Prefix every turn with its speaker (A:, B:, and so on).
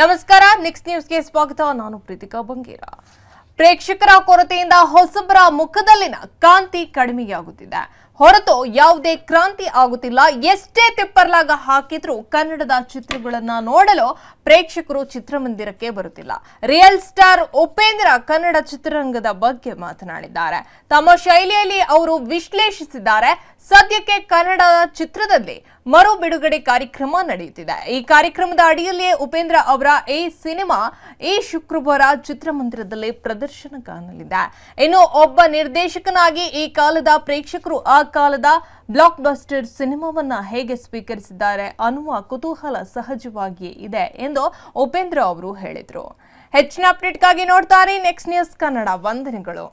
A: ನಮಸ್ಕಾರ ನೆಕ್ಸ್ಟ್ ನ್ಯೂಸ್ಗೆ ಸ್ವಾಗತ. ನಾನು ಪ್ರೀತಿಕಾ ಬಂಗೇರ. ಪ್ರೇಕ್ಷಕರ ಕೊರತೆಯಿಂದ ಹೊಸಬರ ಮುಖದಲ್ಲಿನ ಕಾಂತಿ ಕಡಿಮೆಯಾಗುತ್ತಿದೆ. ಹೊರತು ಯಾವುದೇ ಕ್ರಾಂತಿ ಆಗುತ್ತಿಲ್ಲ. ಎಷ್ಟೇ ತಿಪ್ಪರ್ಲಾಗ ಹಾಕಿದ್ರೂ ಕನ್ನಡದ ಚಿತ್ರಗಳನ್ನ ನೋಡಲು ಪ್ರೇಕ್ಷಕರು ಚಿತ್ರಮಂದಿರಕ್ಕೆ ಬರುತ್ತಿಲ್ಲ. ರಿಯಲ್ ಸ್ಟಾರ್ ಉಪೇಂದ್ರ ಕನ್ನಡ ಚಿತ್ರರಂಗದ ಬಗ್ಗೆ ಮಾತನಾಡಿದ್ದಾರೆ. ತಮ್ಮ ಶೈಲಿಯಲ್ಲಿ ಅವರು ವಿಶ್ಲೇಷಿಸಿದ್ದಾರೆ. ಸದ್ಯಕ್ಕೆ ಕನ್ನಡ ಚಿತ್ರದಲ್ಲಿ ಮರು ಬಿಡುಗಡೆ ಕಾರ್ಯಕ್ರಮ ನಡೆಯುತ್ತಿದೆ. ಈ ಕಾರ್ಯಕ್ರಮದ ಅಡಿಯಲ್ಲಿಯೇ ಉಪೇಂದ್ರ ಅವರ ಈ ಸಿನಿಮಾ ಈ ಶುಕ್ರವಾರ ಚಿತ್ರಮಂದಿರದಲ್ಲಿ ಪ್ರದರ್ಶನ ಕಾಣಲಿದೆ. ಇನ್ನು ಒಬ್ಬ ನಿರ್ದೇಶಕನಾಗಿ ಈ ಕಾಲದ ಪ್ರೇಕ್ಷಕರು ಆ ಕಾಲದ ಬ್ಲಾಕ್ ಬಸ್ಟರ್ ಸಿನಿಮಾವನ್ನ ಹೇಗೆ ಸ್ವೀಕರಿಸಿದ್ದಾರೆ ಅನ್ನುವ ಕುತೂಹಲ ಸಹಜವಾಗಿಯೇ ಇದೆ ಎಂದು ಉಪೇಂದ್ರ ಅವರು ಹೇಳಿದರು. ಹೆಚ್ಚಿನ ಅಪ್ಡೇಟ್ಗಾಗಿ ನೋಡ್ತಾರೆ ನೆಕ್ಸ್ಟ್ ನ್ಯೂಸ್ ಕನ್ನಡ ವಂದನೆಗಳು.